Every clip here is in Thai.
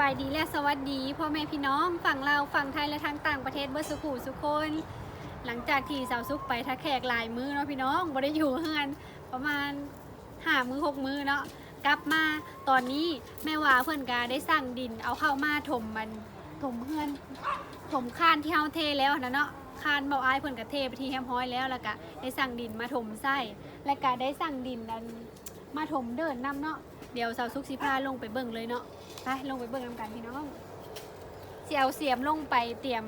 บายดีและสวัสดีพ่อแม่พี่น้องฝั่งลาฝั่งไทยและทางต่างประเทศเบิร์สุขูสุคน หลังจากที่สาวซุกไปทักแขกหลายมือเนาะพี่น้องบ่ได้อยู่เฮือนประมาณห้ามือหกมือเนาะกลับมาตอนนี้แม่ว่าเพื่อนกาได้สั่งดินเอาเข้ามาถมมันถมเฮือนถมคานที่เฮาเทแล้วนะเนาะคานเบาอายเพื่อนกะเทไปที่แฮมฮ้อยแล้วแล้วก็ได้สั่งดินมาถมไส้และก็ได้สั่งดินอันมาถมเดินนํเนาะเดี๋ยวสาวซุกสิพาลงไปเบิ่งเลยเนาะ ไปลงไปเบิ่งนำกันพี่น้องเสียวเสียมลงไปเตรียม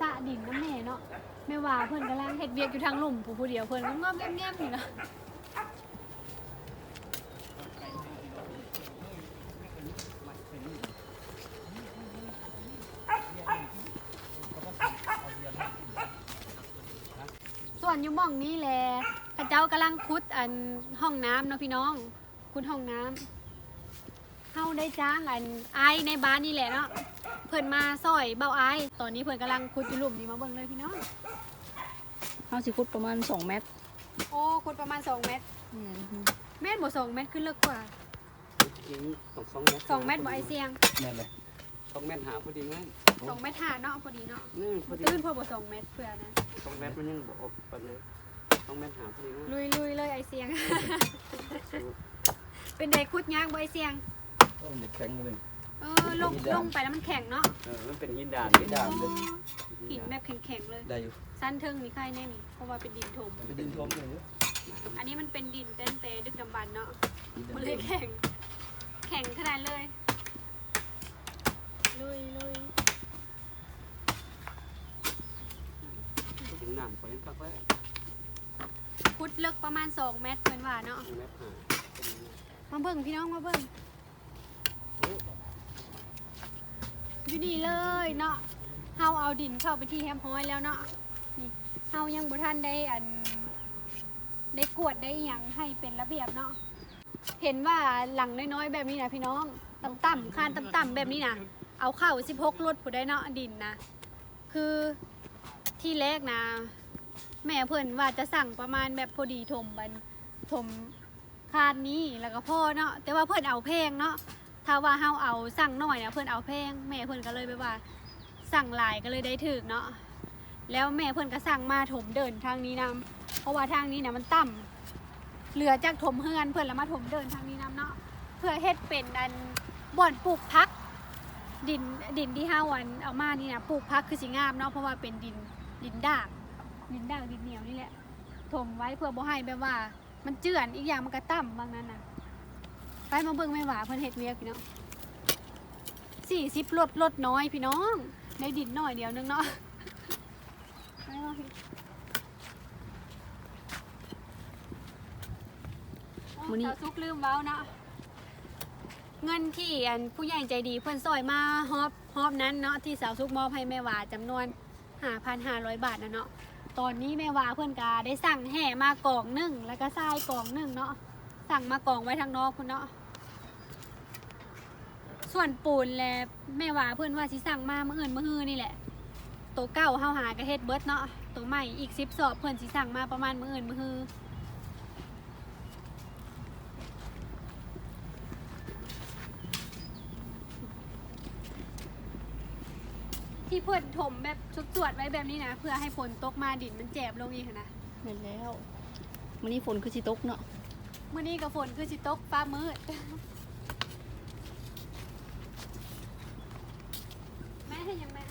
สะดินน้ำแม่เนาะไม่ว่าเพิ่อนกำลังเฮ็ดเวียกอยู่ทางหลุมผู้ผู้เดียวเพิ่อนก็งอบแง้มๆอยู่เนาะส่วนอยู่ม่องนี้แหละเข้าเจ้ากำลังขุดอันห้องน้ำเนาะพี่น้องขุดห้องน้ำ เฮาได้จ้างอันไอายในบ้านนี่แหละเนาะเพิ่นมาซอยเบาไอายตอนนี้เพิ่นกำลังขุดอยู่หลุมนี่มาเบิ่งเลยพี่น้องเฮาสิขุดประมาณ2เมตรโอ้ขุดประมาณ2เมตรเมตรบ่2เมตรขึ้นเลิกกว่ายิงสองสองเมตร2เมตรบ่ไอเสียงนั่นเลยสองเมตรหาพอดีไหม2เมตรห้าเนาะพอดีเนาะนี่พอดีตื้นพอบ่2เมตรเพื่อนะสองเมตรมันยังบอกปานเลยสองเมตรหาพอดีไหมลุยลุยเลยไอเสียง เป็นไดขุดยากบ่ไอเสียง ต้นเด็กแข็งเลยเออลงลงไปแล้วมันแข็งเนาะเออมันเป็นหินด่านไม่ด่านเลยหินแบบแข็งๆเลย ได้อยู่สั้นเทิงนี่ใครแน่นี่เพราะว่าเป็นดินถมไปดินทมเลยอันนี้มันเป็นดินเต้นเตดึกดำบรรพ์เนาะดินมันเลยแข็ง แข็งขนาดเลยลุยลุยถึงน้ำไปพักไว้พุดเลิกประมาณ2เมตรเพื่อนว่าเนาะสองเมตรหามาเบิ่งพี่น้องมาเบิ่ง อยู่นี่เลยเนาะเฮาเอาดินเข้าไปที่แฮมฮ้อยแล้วเนาะนี่เฮายังบ่ทันได้อันได้กวดได้หยังให้เป็นระเบียบเนาะเห็นว่าหลังน้อยๆแบบนี้นะพี่น้องต่ำๆคานต่ำๆแบบนี้นะเอาเข้า16รถผู้ได้เนาะดินนะคือที่แรกนะ แม่เพิ่นว่าจะสั่งประมาณแบบพอดีถมบันถมคานนี้แล้วก็พ่อเนาะแต่ว่าเพิ่นเอาแพงเนาะ ถ้าว่าเฮาเอาสั่งน้อยเนี่ยเพิ่อนเอาแพงแม่เพิ่อนก็เลยแบบว่า สั่งหลายก็เลยได้ถึกเนาะแล้วแม่เพิ่อนก็สั่งมาถมเดินทางนี้นํเพราะว่าทางนี้เนะมันต่ำเหลือจากถมเฮือนเพิ่อนแล้วมาถมเดินทางนี้นํเนาะเพื่อเฮ็ดเป็นอันบ่อนปลูกพัก ดินดินที่ห้าวันเอามานี่นะปลูกพักคือสิงามเนาะเพราะว่าเป็นดินดินด่างดินด่างดินเหนียวนี่แหละถมไว้เพื่อบ่ให้แบบว่า มันเจือนอีกอย่างมันก็ต่ำบางนั้นน่ะ มาเบิ่งแม่หวาเพิ่นเฮ็ดเวียกพี่น้องสี่สิบลดลดน้อยพี่น้องในดินน้อยเดียวนึงเนาะไปมาพี่มื้อนี้สาวซุกลืมเว้านะเงินที่อันผู้ใหญ่ใจดีเพิ่อนซอยมาฮอบฮอบนั้นเนาะที่สาวซุกมอบให้แม่วาจำนวน5,500 บาทนะเนาะตอนนี้แม่วาเพื่อนกาได้สั่งแห่มากล่องหนึ่งแล้วก็ทรายกล่องหนึ่งเนาะสั่งมากล่องไว้ทางนอกคุณเนาะ ส่วนปูนแลแม่ว่าเพื่อนว่าสิสั่งมาเมื่ออื่นเมื่อฮือนี่แหละ ตัวเก่าเฮาหากระเฮ็ดเบิดเนาะตัวใหม่อีกสิบสอบเพื่อนสิสั่งมาประมาณเมื่ออื่นเมื่อฮือที่เพื่อนถมแบบชุดตรวจไว้แบบนี้นะเพื่อให้ฝนตกมาดินมันแจบลงอีกหั้นนะแม่นแล้วมื้อนี้ฝนคือสิตกเนาะมื่อนี้กับฝนคือสิตกฟ้ามืด แม่ให้ยังแม่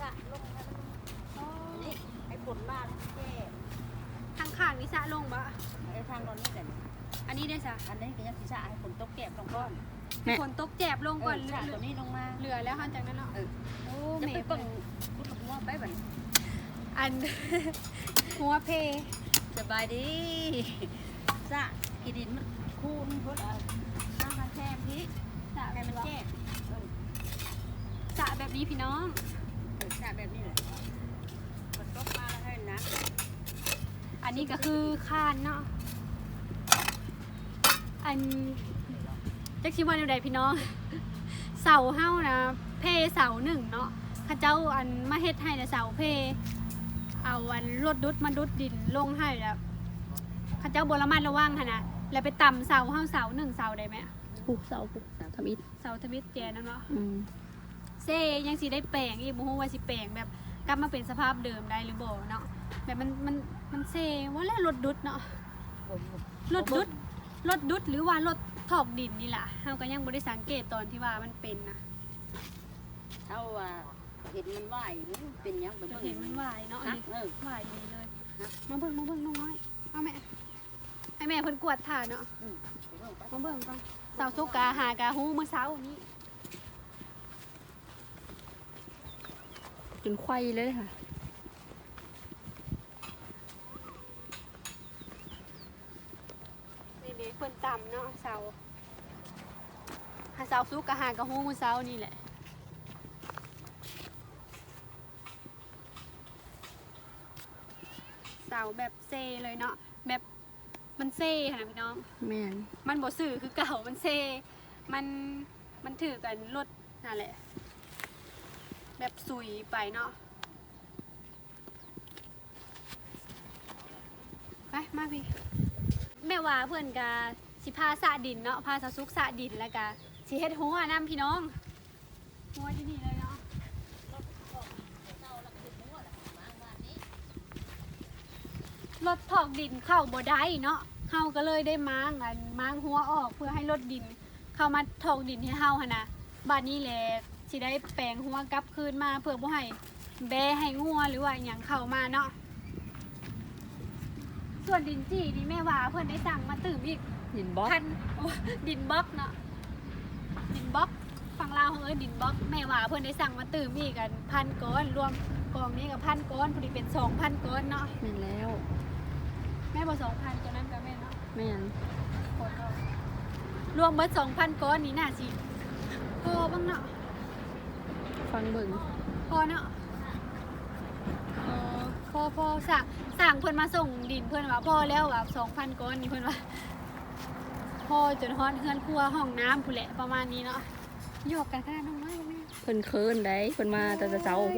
สะลงแล้ว โอ้ นี่ไอ้ฝนมาแล้วแก่ ทางข้างนี่สะลงบ่ ไอ้ ทางตอนนี้กันอันนี้ได้สะอันนี้ก็ยังสิสะให้ฝนตกแก็บลงก่อนฝนตกแจบลงก่อนเอเหอลือสะตัวนี้ลงมา เหลือแล้วหลังจากนั้นเนาะเออโอ้จะแม่ไปเบิ่งพุดหัวไปบัดนี้อันหัวเพสบายดีสะกีดินมันคูนพุ่นเอาน้ำมาแช่พี่สะให้แบบมันนี้แก่เออสะแบบนี้พี่น้องเออสะแบบนี้แหละฝนตกมาแล้วให้นะอันนี้ก็คือคานเนาะ อันจักชิวันอยู่ใดพี่น้อง เสาเฮ้านะ เพเสาหนึ่งเนาะเข้าเจ้าอันมาเฮ็ดให้นะเสาเพ เอาอันรถดุดมาดุดดินลงให้แล้วเข้าเจ้าบระมัดระวังค่ะนะแล้วไปต่ำเสาเฮ้าเสาหนึ่งเสาได้ไหมบผู้เสาผู้ทำอิฐเสาทวิตแจนนั่นเนาะอืมเซยังสิได้แปลงอีกบ่ฮู้ว่าสิแปลงแบบกลับมาเป็นสภาพเดิมได้หรือบ่เนาะแบบมันมันมันเซว่าแล้วรถดุดเนาะรถดุด รถดุดหรือว่ารถถอกดินนี่ล่ะเฮาก็ยังบ่ได้สังเกตตอนที่ว่ามันเป็นนะเท่าว่าเห็นมันไหวมันเป็นหยังไปจะเบิ่งเห็นมันวายเนาะอันฮักนี้เออวายดีเลยมาเบิ่งมาเบิ่งน้องน้อยเอาแม่ให้แม่เพิ่นกวดถ่าเนาะอืมไปเบิ่งไปมาเบิ่งก่อนเสาสุกกาหากาฮู้มื้อเช้านี้จนไขว้เลยค่ะ นี่เด้เพิ่น ต่ำเนาะเสาหาเสาสุกกาหากาฮู้มื้อเช้านี่แหละเสาแบบเซเลยเนาะแบบมันเซ่ค่ะนะพี่น้อง แม่นมันบ่สื่อคือเก่ามันเซมันมันถือกันรถนั่นแหละ แบบสุยไปเนาะไปมาพี่ แม่ว่าเพื่อนกา สิพาสะดินเนาะพาสาวซุกสะดินแล้วกาสิเฮ็ดหัวน้ำพี่น้องหัวที่นี่เลยเนาะรถถอกดินเข้าบ่ได้เนาะเฮาก็เลยได้ม้างอันม้างหัวออกเพื่อให้รถดิน เข้ามาถอกดินให้เฮาหั่นนะบัดนี้แหละสิได้แปลงหัวกลับคืนมาเพื่อบ่ให้แบให้งัวหรือว่าหยังเข้ามาเนาะส่วนดินจี้นี่แม่ว่าเพิ่นได้สั่งมาตื่มอีก หินบล็อกพันโอ้ดินบล็อกเนาะดินบล็อกฝั่งลาวเขาเอ้ยดินบล็อกแม่ว่าเพิ่นได้สั่งมาตื่มอีกกันพันก้อนรวมกองนี้กับพันก้อนพอดีเป็นสองพันก้อนเนาะแม่นแล้ว แม่บอกสองพันตัวนั้นกับแม่เนาะแม่นคนเรารวมเบิดสองพันก้อนนี้น่าสิพอบ้างเนาะฟังเบิ่งพอเนาะเออพอพอสั่งสั่งเพื่อนมาส่งดินเพื่อนว่าพอแล้วแบบสองพันก้อนนี่เพื่อนว่า พอจนฮอดเฮือนครัวห้องน้ำผู้นแหละประมาณนี้เนาะหยอกกันขนาดน้องน้อยแม่เพิ่นเคินได้เพิ่นมาแต่แต่เช้าโอ้ย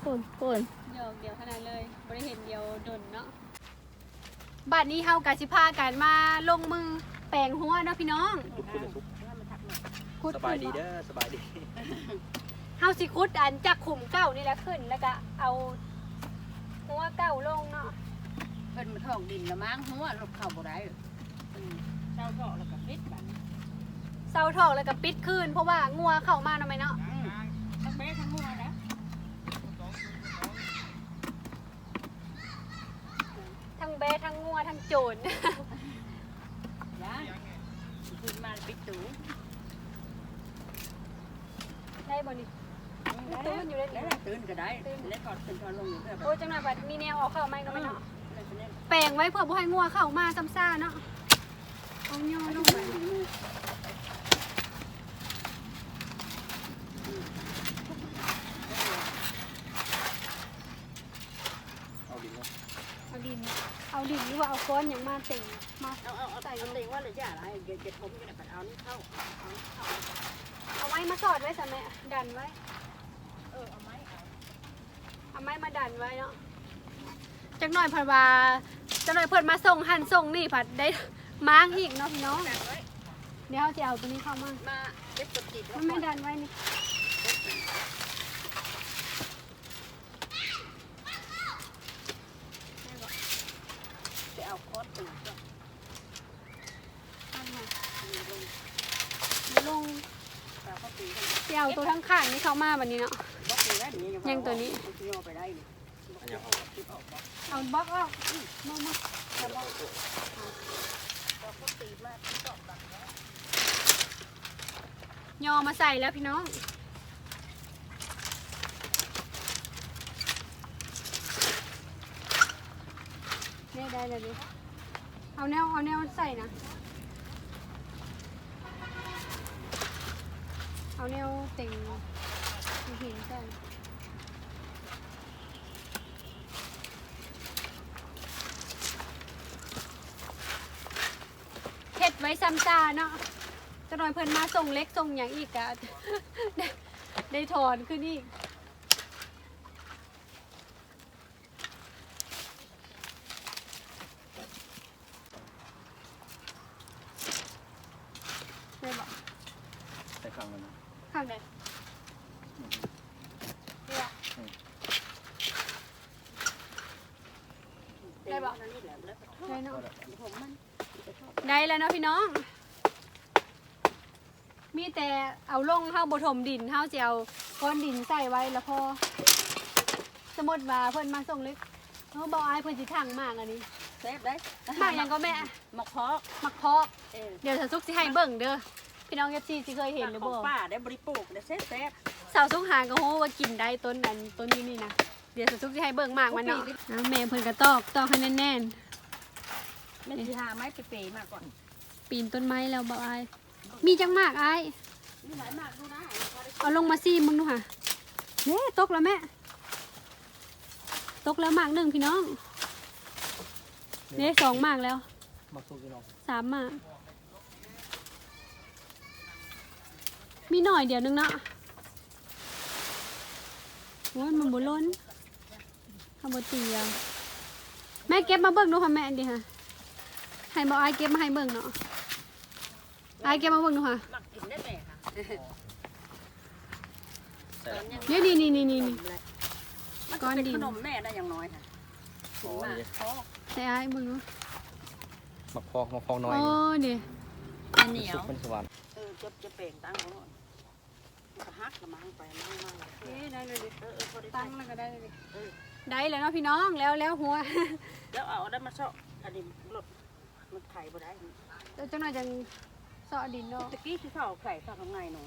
โคนโคนหยอกเดียวขนาดเลยบริเห็นเดียวดนเนาะบัดนี้เฮากะสิพากันมาลงมือแปลงหัวเนาะพี่น้องทุกคนทุกขุดสบายดีขึ้นเด้อสบายดีเฮาสิขุดอันจากขุมเก้านี่แหละขึ้นแล้วก็เอาหัวเก้าลงเนาะเพิ่นมาทอกดินละมั้งหัวรถเข้าบ่ได้อืมเช้าทอกแล้วก็ปิดบัดนี้เสาทองแล้วก็ปิดคืนเพราะว่างัวเข้ามาทำไมเนาะอืมทั้งแม่ทั้งหัวนะทั้งแบะทั้งงัวทั้งโจร ยาขึ้นมาปิดตูได้บ่นี่ ตื่นอยู่เลยแล้วตื่นก็ได้แล้วถอดขึ้นถอดลงอยู่เด้อโอ้ยจังหวะบัดมีแนวออกเข้าไหมก็ไม่เนาะ แล้วก็เนี่ยแปลงไว้เพื่อบ่ให้งัวเข้ามาซ้ำซ่าเนาะเอาย่อลงไปเอาดินเอาดิน เอาดินหรือว่าเอาก้อนอย่างมาเต็งมาเอาเอาเอาใส่กันเลยว่าระยะอะไรเก็บเก็บผมก็ได้ปัดเอานี่เข้าเอานี่เข้าเอาไว้มาสอดไว้สมัยดันไว้ เออเอาไม้เอาเอาไม้มาดันไว้เนาะจักหน่อยเพันว่า จักหน่อยเพิ่อนมาส่งหันส่งนี่ผัดได้ม้างอีกเนาะพี่น้อง เดี๋ยวเจะเอาตัวนี้เข้ามามาเก็บกดจิตมันไม่ดันไว้นี่เอาคอสตึงก็ตั้งไว้มีลงเดี๋ยวตัวทั้งข้างนี่เข้ามาแบบนี้เนาะยังตัวนี้ อันยังเอา ติดออก บล็อกเอาบล็อกออกมามาบล็อกข้าวตีมาติดออกบล็อกยอมาใส่แล้วพี่น้องนี่ได้เลยดิเอาแนวเอาแนวใส่นะ เอาแนวเต็งหินใส่ ไว้ซ้ำตาเนาะจะหน่อยเพิ่นมาส่งเล็กส่งอย่างอีกอะได้ได้ถอนขึ้นอีก เข้างในเนี่ย ได้ปะ นั่นนี่แหละแล้วก็ทอ ได้ ด เนาะ ผมมันจะทอด ได้แล้วเนาะพี่น้อง มี แต่เอาลงเข้าบถมดินเข้าเจียวก้อนดินใส่ไว้แล้วพอ สมมติว่าเพิ่นมาส่งเล็กเขาบอกไอ้ายเพิ่นสิถังมากอันนี้เซฟได้มากหยังก็แม่หมักพอกมักเพาะเออเดี๋ยวสาวซุกสิให้เบิ่งเด้อพี่น้องเอฟซีสิเคยเห็นหรือขบ่องป้าได้บริโภคได้เซฟเซฟสาวซุกหางก็โหว่ากินได้ต้นนั้นต้นนี้นี่นะเดี๋ยวสาวซุกสิให้เบิ่งมากมันเนาะอะแม่เพิ่นก็ตอกตอกให้แน่นไม่สิหาไม้เป๋ๆมาก่อนๆปีนต้นไม้แล้วบอกไอ้ายมีจังมากไอ้าย นี่หลายมากดูนะเอาลงมาซีมึงดูค่ะเน่ตกแล้วแม่ ตกแล้วหมากหนึ่งพี่น้องเน่สองหมากแล้วมาสู้กันเนาะสามหมาก มีหน่อยเดียวนึงเนาะโอ้ยมันบ่ล้นทำบ่เตียวแม่เก็บมาเบิ่งดูค่ะแม่ดิค่ะให้บอกอายเก็บมาให้เบิ่งเนาะอายเก็บมาเบิ่งดูค่ะ หมักกินได้ไหมคะแต่นี่นี่นี่นี่นี่นี่ มันก้ก็อนเป็นดินขนมแม่ได้อย่างน้อยค่ะโอ้มายพอกให้อายเบิ่งดูมาพอกมาพอกน้อยโอ้เดี๋ยวมันเหนียว สุกเป็นสวรรค์เออจะจะเปล่งตั้งเขาหน่อยมันก็ฮักละมั้งไปมั่งมั่งเออได้เลยดิเออเออพอได้ตั้ตั้งงแล้วก็ได้เลยดิเออได้แล้วเนาะพี่น้องแล้วแล้วหัวแล้วเอาได้มาเชาะอันนี้รถมันไข่บ่ได้ เดี๋ยวจังหน่อยจัง เสาะดินเนาะตะกี้คือเขาเอาไข่ข้างข้างในหนู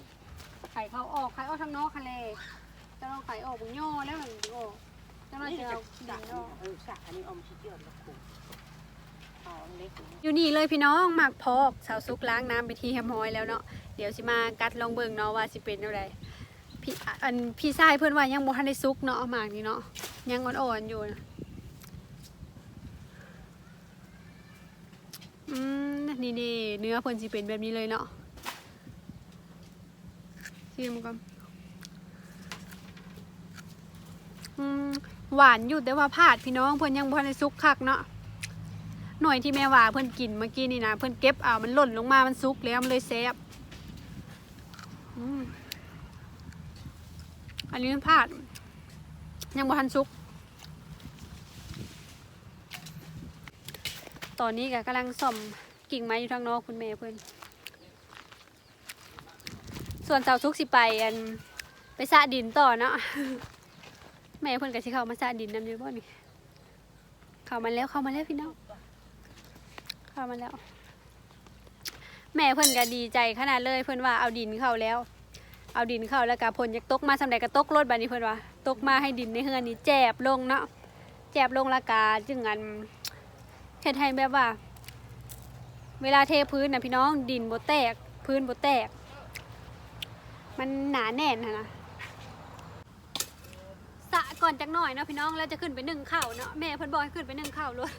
ไข่เขาออกไข่ออกทางนอกทะเลจะเอาไข่ออกบุญย่อแล้วมันโอ้จังหน่อยนี่จะจะเอาดิสักนออกเออสักอันนี้อมชิ้นเดียวแล้วขู่เอาเล็กอยู่อยู่นี่เลยพี่น้องหมักพอกสาวซุกล้างน้ำไปที่แฮมฮอยแล้วเนาะเดี๋ยวสิมากัดลองเบิ่งเนาะว่าสิเป็นเท่าไรพี่อันพี่ชายเพื่อนว่ายังบ่ทันได้ซุกเนาะหมากนี่เนาะยังอ่อนๆอยู่นะอืม นี่เนื้อเพิ่นสิเป็นแบบนี้เลยเนาะชิมก่อนหวานอยู่แต่ว่าพลาดพี่น้องเพิ่นยังบ่ทันได้ซุกคักเนาะหน่วยที่แม่ว่าเพิ่นกินเมื่อกี้นี่นะเพิ่นเก็บเอามันหล่นลงมามันซุกแล้วมันเลยแซ่บอันนี้มันพลาด ยังบ่ทันซุก ตอนนี้ก็กำลังซ่อม กิ่งไม้อยู่ทางนอกคุณแม่เพิ่อนส่วนเสาซุกสิไปอันไปสะดินต่อเนาะแม่เพิ่อนก็สิเขามาสะดินนำอยู่บ่นี่เข้ามาแล้วเข้ามาแล้วพี่น้องเข้ามาแล้ว แม่เพิ่อนก็ดีใจขนาดเลยเพิ่อนว่าเอาดินเข้าแล้ว เอาดินเข้าแล้วก็ผลอยากตกมาสำใดก็ตกรถบัดนี้เพิ่อนว่า ตกมาให้ดินในเฮือนนี่แจบลงเนาะแจบลงละกาจึงอันเฮ็ดให้แบบว่า เวลาเทพื้นน่ะพี่น้องดินบ่แตก พื้นบ่แตก มันหนาแน่นนะสะก่อนจักหน่อยเนาะพี่น้องแล้วจะขึ้นไปหนึ่งข้าวเนาะแม่เพิ่นบอกให้ขึ้นไปหนึ่งข้าวเลย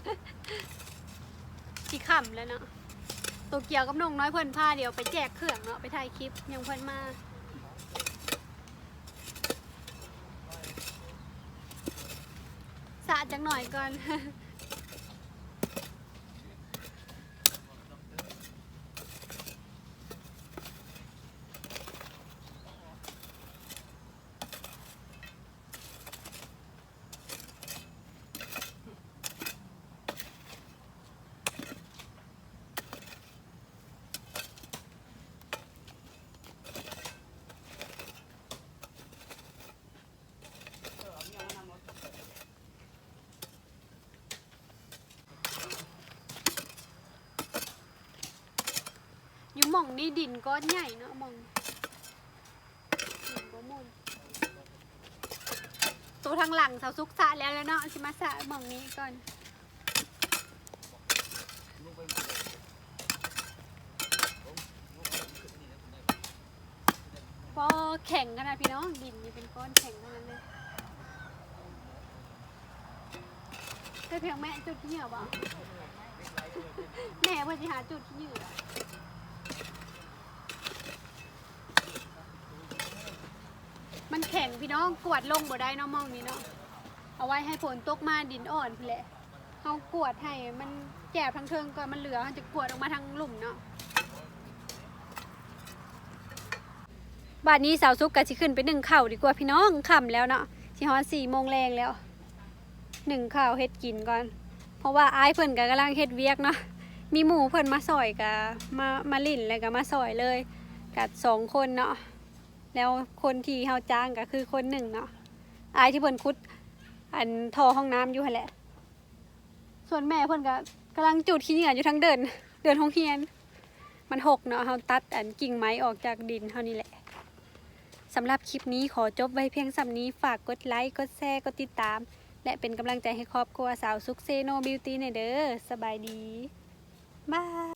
ที่ค่ำแล้วเนาะตัวเกียวกับนงน้อยเพิ่นพาเดี๋ยวไปแจกเครื่องเนาะไปถ่ายคลิปยังเพิ่นมาสะจังหน่อยก่อน อยู่หม่องนี่ดินก้อนใหญ่เนาะหม่องดินบ่มนตัวทางหลังเสาซุกสะแล้วแล้วเนาะสิมาสะหม่องนี้ก่อนพอแข็งขนาดพี่น้องดินนี่เป็นก้อนแข็งเท่านั้นเลยได้เพียงแม่จุดเหยื่อบ่แม่เพื่อจะหาจุดเหยื่อมัน แข็งพี่น้องกวดลงบ่ได้เนาะมองนี้เนาะเอาไว้ให้ฝนตกมาดินอ่อนพี่แหละเอากวดให้มันแจบทั้งเทิงก่อนมันเหลือมันจะกวดออกมาทางหลุมเนาะบานนี้สาวซุกกะสิขึ้นไปหนึ่งข่าวดีกว่าพี่น้องค่ำแล้วเนาะสิฮอนสี่โมงแรงแล้วหนึ่งข่าวเฮ็ดกินก่อน เพราะว่าไอ้เพิ่นก็กำลังเฮ็ดเวียกเนาะมีหมู่เพิ่นมาซอยกะมามาลิ่นแล้วก็มาซอยเลยกับสองคนเนาะ แล้วคนที่เฮาจ้างก็คือคนหนึ่งเนาะอ้ายที่เพิ่นคุด อันท่อห้องน้ำอยู่หั่นแหละ ส่วนแม่เพิ่นก็กำลังจุดขี้เหงื่ออยู่ทั้งเดิน เดินห้องเฮียน มันหกเนาะเฮาตัดอันกิ่งไม้ออกจากดินเท่านี้แหละสำหรับคลิปนี้ขอจบไว้เพียงสำนี้ฝากกดไลค์กดแชร์กดติดตาม และเป็นกำลังใจให้ครอบครัวสาวซุกเซโนบิวตี้ในเด้อสบายดีบาย